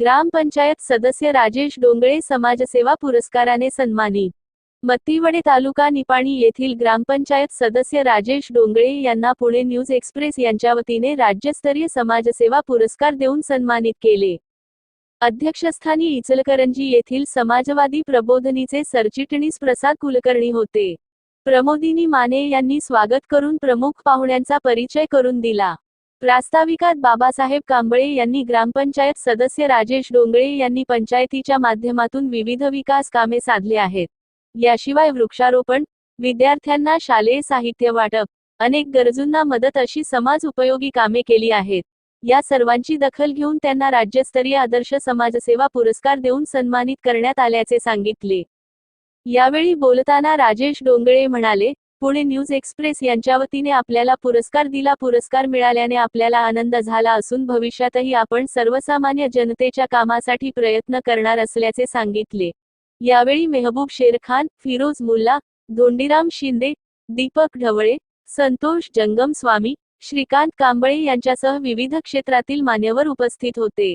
ग्रामपंचायत सदस्य राजेश डोंगळे समाजसेवा पुरस्काराने सन्मानित मत्तीवडे तालुका निपाणी येथील ग्रामपंचायत सदस्य राजेश डोंगळे यांना पुणे न्यूज एक्सप्रेस यांच्या वतीने राज्यस्तरीय समाजसेवा पुरस्कार देऊन सन्मानित केले. अध्यक्षस्थानी इचलकरंजी येथील समाजवादी प्रबोधनीचे सरचिटणीस प्रसाद कुलकर्णी होते. प्रमोदिनी माने यांनी स्वागत करून प्रमुख पाहुण्यांचा परिचय करून दिला. प्रास्ताविकात बाबासाहेब कांबळे यांनी ग्रामपंचायत सदस्य राजेश डोंगळे यांनी पंचायतीच्या माध्यमातून विविध विकास कामे साधले आहेत. याशिवाय वृक्षारोपण विद्यार्थ्यांना शालेय साहित्य वाटप अनेक गरजूंना मदत अशी समाज उपयोगी कामे केली आहेत. या सर्वांची दखल घेऊन त्यांना राज्यस्तरीय आदर्श समाजसेवा पुरस्कार देऊन सन्मानित करण्यात आल्याचे सांगितले. यावेळी बोलताना राजेश डोंगळे म्हणाले पुणे न्यूज एक्सप्रेस यांच्या वतीने आपल्याला पुरस्कार दिला. पुरस्कार मिळाल्याने आपल्याला आनंद झाला असून भविष्यातही आपण सर्वसामान्य जनतेच्या कामासाठी प्रयत्न करणार असल्याचे सांगितले. यावेळी मेहबूब शेरखान फिरोज मुल्ला धोंडीराम शिंदे दीपक ढवळे संतोष जंगम स्वामी श्रीकांत कांबळे यांच्यासह विविध क्षेत्रातील मान्यवर उपस्थित होते.